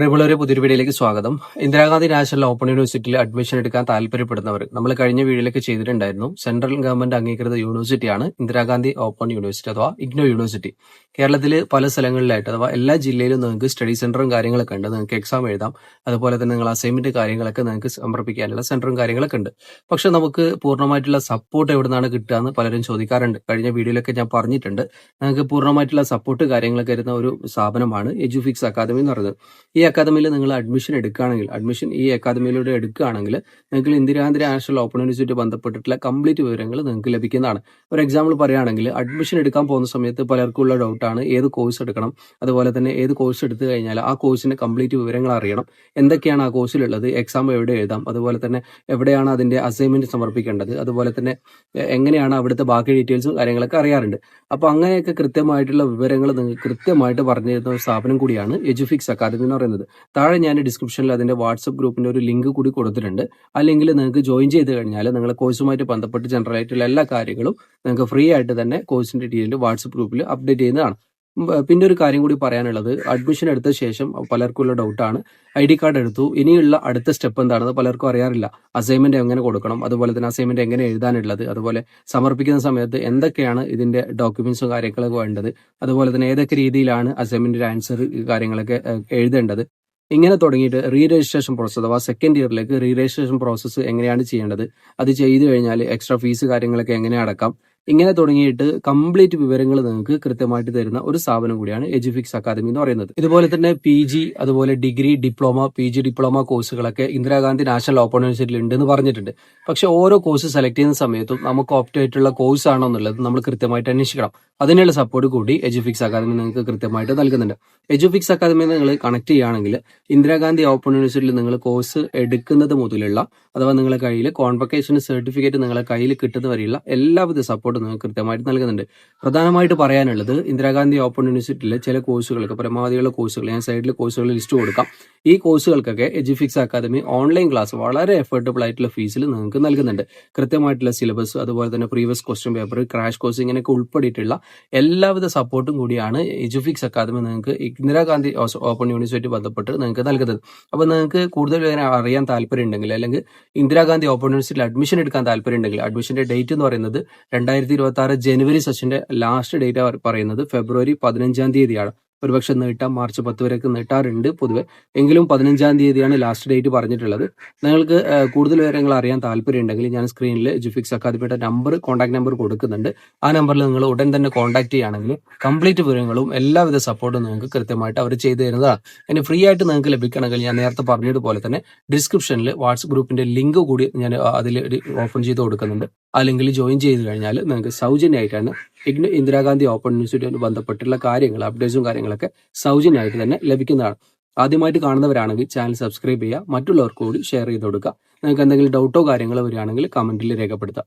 പ്രിയമുള്ളവരെ പുതിയൊരു വീഡിയോയിലേക്ക് സ്വാഗതം. ഇന്ദിരാഗാന്ധി നാഷണൽ ഓപ്പൺ യൂണിവേഴ്സിറ്റിയിൽ അഡ്മിഷൻ എടുക്കാൻ താല്പര്യപ്പെടുന്നവർ നമ്മൾ കഴിഞ്ഞ വീഡിയോയിലേക്ക് ചെയ്തിട്ടുണ്ടായിരുന്നു. സെൻട്രൽ ഗവൺമെന്റ് അംഗീകൃത യൂണിവേഴ്സിറ്റിയാണ് ഇന്ദിരാഗാന്ധി ഓപ്പൺ യൂണിവേഴ്സിറ്റി അഥവാ ഇഗ്നോ യൂണിവേഴ്സിറ്റി. കേരളത്തിൽ പല സ്ഥലങ്ങളിലായിട്ട് അഥവാ എല്ലാ ജില്ലയിലും നിങ്ങൾക്ക് സ്റ്റഡി സെന്ററും കാര്യങ്ങളൊക്കെ ഉണ്ട്. നിങ്ങൾക്ക് എക്സാം എഴുതാം. അതുപോലെ തന്നെ നിങ്ങൾ അസൈൻമെന്റ് കാര്യങ്ങളൊക്കെ നിങ്ങൾക്ക് സമർപ്പിക്കാനുള്ള സെന്ററും കാര്യങ്ങളൊക്കെ ഉണ്ട്. പക്ഷെ നമുക്ക് പൂർണമായിട്ടുള്ള സപ്പോർട്ട് എവിടെ നിന്നാണ് കിട്ടുക എന്ന് പലരും ചോദിക്കാറുണ്ട്. കഴിഞ്ഞ വീഡിയോയിലൊക്കെ ഞാൻ പറഞ്ഞിട്ടുണ്ട്. നിങ്ങൾക്ക് പൂർണമായിട്ടുള്ള സപ്പോർട്ട് കാര്യങ്ങളൊക്കെ വരുന്ന ഒരു സ്ഥാപനമാണ് എജുഫിക്സ് അക്കാദമി എന്ന് പറയുന്നത്. ഈ അക്കാദമിയിൽ നിങ്ങൾ അഡ്മിഷൻ എടുക്കുകയാണെങ്കിൽ അഡ്മിഷൻ ഈ അക്കാദമിയിലൂടെ എടുക്കുകയാണെങ്കിൽ നിങ്ങൾക്ക് ഇന്ദിരാഗാന്ധി നാഷണൽ ഓപ്പൺ യൂണിവേഴ്സിറ്റി ബന്ധപ്പെട്ടിട്ടുള്ള കംപ്ലീറ്റ് വിവരങ്ങൾ നിങ്ങൾക്ക് ലഭിക്കുന്നതാണ്. ഒരു എക്സാമ്പിൾ പറയുകയാണെങ്കിൽ അഡ്മിഷൻ എടുക്കാൻ പോകുന്ന സമയത്ത് പലർക്കുള്ള ഡൗട്ടാണ് ഏത് കോഴ്സ് എടുക്കണം അതുപോലെ തന്നെ ഏത് കോഴ്സ് എടുത്തു കഴിഞ്ഞാൽ ആ കോഴ്സിന്റെ കംപ്ലീറ്റ് വിവരങ്ങൾ അറിയണം എന്തൊക്കെയാണ് ആ കോഴ്സിലുള്ളത് എക്സാം എവിടെ എഴുതാം അതുപോലെ തന്നെ എവിടെയാണ് അതിന്റെ അസൈൻമെന്റ് സമർപ്പിക്കേണ്ടത് അതുപോലെ തന്നെ എങ്ങനെയാണ് അവിടുത്തെ ബാക്കി ഡീറ്റെയിൽസും കാര്യങ്ങളൊക്കെ അറിയാറുണ്ട്. അപ്പോൾ അങ്ങനെയൊക്കെ കൃത്യമായിട്ടുള്ള വിവരങ്ങൾ നിങ്ങൾക്ക് കൃത്യമായിട്ട് പറഞ്ഞു തരുന്ന ഒരു സ്ഥാപനം കൂടിയാണ് എജുഫിക്സ് അക്കാദമി എന്ന് പറയുന്നത്. താഴെ ഞാൻ ഡിസ്ക്രിപ്ഷനിൽ അതിന്റെ വാട്സപ്പ് ഗ്രൂപ്പിന്റെ ഒരു ലിങ്ക് കൂടി കൊടുത്തിട്ടുണ്ട്. ആ ലിങ്കിൽ നിങ്ങൾക്ക് ജോയിൻ ചെയ്ത് കഴിഞ്ഞാൽ നിങ്ങളെ കോഴ്സുമായിട്ട് ബന്ധപ്പെട്ട് ജനറൽ ആയിട്ടുള്ള എല്ലാ കാര്യങ്ങളും നിങ്ങൾക്ക് ഫ്രീ ആയിട്ട് തന്നെ കോഴ്സിന്റെ ഡീറ്റെയിൽ വാട്സപ്പ് ഗ്രൂപ്പിൽ അപ്ഡേറ്റ് ചെയ്യുന്നതാണ്. പിന്നെ ഒരു കാര്യം കൂടി പറയാനുള്ളത്. അഡ്മിഷൻ എടുത്ത ശേഷം പലർക്കുള്ള ഡൗട്ടാണ് ഐ ഡി കാർഡ് എടുത്തു. ഇനിയുള്ള അടുത്ത സ്റ്റെപ്പ് എന്താണെന്ന് പലർക്കും അറിയാറില്ല. അസൈൻമെന്റ് എങ്ങനെ കൊടുക്കണം? അതുപോലെ തന്നെ അസൈൻമെന്റ് എങ്ങനെ എഴുതാനുള്ളത്? അതുപോലെ സമർപ്പിക്കുന്ന സമയത്ത് എന്തൊക്കെയാണ് ഇതിന്റെ ഡോക്യുമെന്റ്സും കാര്യങ്ങളൊക്കെ വേണ്ടത്? അതുപോലെ തന്നെ ഏതൊക്കെ രീതിയിലാണ് അസൈൻമെന്റിന്റെ ആൻസർ കാര്യങ്ങളൊക്കെ എഴുതേണ്ടത്? ഇങ്ങനെ തുടങ്ങിയിട്ട് റീ രജിസ്ട്രേഷൻ പ്രോസസ് അഥവാ സെക്കൻഡ് ഇയറിലേക്ക് റീ രജിസ്ട്രേഷൻ പ്രോസസ്സ് എങ്ങനെയാണ് ചെയ്യേണ്ടത്? അത് ചെയ്തു കഴിഞ്ഞാൽ എക്സ്ട്രാ ഫീസ് കാര്യങ്ങളൊക്കെ എങ്ങനെ അടക്കാം? ഇങ്ങനെ തുടങ്ങിയിട്ട് കംപ്ലീറ്റ് വിവരങ്ങൾ നിങ്ങൾക്ക് കൃത്യമായിട്ട് തരുന്ന ഒരു സ്ഥാപനം കൂടിയാണ് എജുഫിക്സ് അക്കാദമി എന്ന് പറയുന്നത്. ഇതുപോലെ തന്നെ പി ജി അതുപോലെ degree diploma P G diploma കോഴ്സുകളൊക്കെ Indira Gandhi national open യൂണിവേഴ്സിറ്റിയിൽ ഉണ്ടെന്ന് പറഞ്ഞിട്ടുണ്ട്. പക്ഷെ ഓരോ കോഴ്സ് സെലക്ട് ചെയ്യുന്ന സമയത്തും നമുക്ക് ഓപ്റ്റ് ആയിട്ടുള്ള കോഴ്സ് ആണോ എന്നുള്ളത് നമ്മൾ കൃത്യമായിട്ട് അന്വേഷിക്കണം. അതിനുള്ള സപ്പോർട്ട് കൂടി എജുഫിക്സ് അക്കാദമി നിങ്ങൾക്ക് കൃത്യമായിട്ട് നൽകുന്നുണ്ട്. എജുഫിക്സ് അക്കാദമി നിങ്ങൾ കണക്ട് ചെയ്യുകയാണെങ്കിൽ ഇന്ദിരാഗാന്ധി ഓപ്പൺ യൂണിവേഴ്സിറ്റിയിൽ നിങ്ങൾ കോഴ്സ് എടുക്കുന്നത് മുതലുള്ള അഥവാ നിങ്ങളുടെ കയ്യിൽ കോൺവക്കേഷൻ സർട്ടിഫിക്കറ്റ് നിങ്ങളുടെ കയ്യിൽ കിട്ടുന്ന വരെയുള്ള എല്ലാവിധ സപ്പോർട്ടും നിങ്ങൾക്ക് കൃത്യമായിട്ട് നൽകുന്നുണ്ട്. പ്രധാനമായിട്ട് പറയാനുള്ളത് ഇന്ദിരാഗാന്ധി ഓപ്പൺ യൂണിവേഴ്സിറ്റിയിലെ ചില കോഴ്സുകൾക്ക് പരമാവധിയുള്ള കോഴ്സുകൾ ഞാൻ സൈഡിൽ കോഴ്സുകൾ ലിസ്റ്റ് കൊടുക്കാം. ഈ കോഴ്സുകൾക്കൊക്കെ എജുഫിക്സ് അക്കാദമി ഓൺലൈൻ ക്ലാസ് വളരെ എഫോർഡബിൾ ആയിട്ടുള്ള ഫീസിൽ നിങ്ങൾക്ക് നൽകുന്നുണ്ട്. കൃത്യമായിട്ടുള്ള സിലബസ് അതുപോലെ തന്നെ previous question paper crash course ഇങ്ങനെയൊക്കെ ഉൾപ്പെട്ടിട്ടുള്ള എല്ലാവിധ സപ്പോർട്ടും കൂടിയാണ് എജുഫിക്സ് അക്കാദമി നിങ്ങൾക്ക് ഇന്ദിരാഗാന്ധി ഓപ്പൺ യൂണിവേഴ്സിറ്റി ബന്ധപ്പെട്ട് നിങ്ങൾക്ക് നൽകുന്നത്. അപ്പോൾ നിങ്ങൾക്ക് കൂടുതൽ അറിയാൻ താല്പര്യം ഉണ്ടെങ്കിൽ അല്ലെങ്കിൽ ഇന്ദിരാഗാന്ധി ഓപ്പൺ യൂണിവേഴ്സിറ്റിയിൽ അഡ്മിഷൻ എടുക്കാൻ താല്പര്യം ഉണ്ടെങ്കിൽ അഡ്മിഷന്റെ ഡേറ്റ് എന്ന് പറയുന്നത് രണ്ടായിരത്തി ഇരുപത്തി ആറ് ജനുവരി സെഷന്റെ ലാസ്റ്റ് ഡേറ്റ് പറയുന്നത് ഫെബ്രുവരി പതിനഞ്ചാം തീയതിയാണ്. ഒരുപക്ഷെ നീട്ടാം മാർച്ച് പത്ത് വരെയൊക്കെ നീട്ടാറുണ്ട് പൊതുവെ. എങ്കിലും പതിനഞ്ചാം തീയതിയാണ് ലാസ്റ്റ് ഡേറ്റ് പറഞ്ഞിട്ടുള്ളത്. നിങ്ങൾക്ക് കൂടുതൽ വിവരങ്ങൾ അറിയാൻ താല്പര്യമുണ്ടെങ്കിൽ ഞാൻ സ്ക്രീനിൽ ജുഫിക്സ് അക്കാദമിയുടെ നമ്പർ കോൺടാക്ട് നമ്പർ കൊടുക്കുന്നുണ്ട്. ആ നമ്പറിൽ നിങ്ങൾ ഉടൻ തന്നെ കോൺടാക്ട് ചെയ്യുകയാണെങ്കിൽ കംപ്ലീറ്റ് വിവരങ്ങളും എല്ലാവിധ സപ്പോർട്ടും നിങ്ങൾക്ക് കൃത്യമായിട്ട് അവർ ചെയ്തു തരുന്നതാണ്. ഇനി ഫ്രീ ആയിട്ട് നിങ്ങൾക്ക് ലഭിക്കണമെങ്കിൽ ഞാൻ നേരത്തെ പറഞ്ഞതുപോലെ തന്നെ ഡിസ്ക്രിപ്ഷനിൽ വാട്സ്ആപ്പ് ഗ്രൂപ്പിന്റെ ലിങ്ക് കൂടി ഞാൻ അതിൽ ഓപ്പൺ ചെയ്ത് കൊടുക്കുന്നുണ്ട്. ആ ലിങ്കിൽ ജോയിൻ ചെയ്ത് കഴിഞ്ഞാൽ നിങ്ങൾക്ക് സൗജന്യമായിട്ടാണ് ഇഗ്നോ ഇന്ദിരാഗാന്ധി ഓപ്പൺ യൂണിവേഴ്സിറ്റിയുമായി ബന്ധപ്പെട്ടുള്ള കാര്യങ്ങൾ അപ്ഡേറ്റ്സും കാര്യങ്ങളൊക്കെ സൗജന്യമായിട്ട് തന്നെ ലഭിക്കുന്നതാണ്. ആദ്യമായിട്ട് കാണുന്നവരാണെങ്കിൽ ചാനൽ സബ്സ്ക്രൈബ് ചെയ്യുക മറ്റുള്ളവർക്ക് കൂടി ഷെയർ ചെയ്ത് കൊടുക്കുക. നിങ്ങൾക്ക് എന്തെങ്കിലും ഡൗട്ടോ കാര്യങ്ങളോ വരികയാണെങ്കിൽ കമന്റിൽ രേഖപ്പെടുത്താം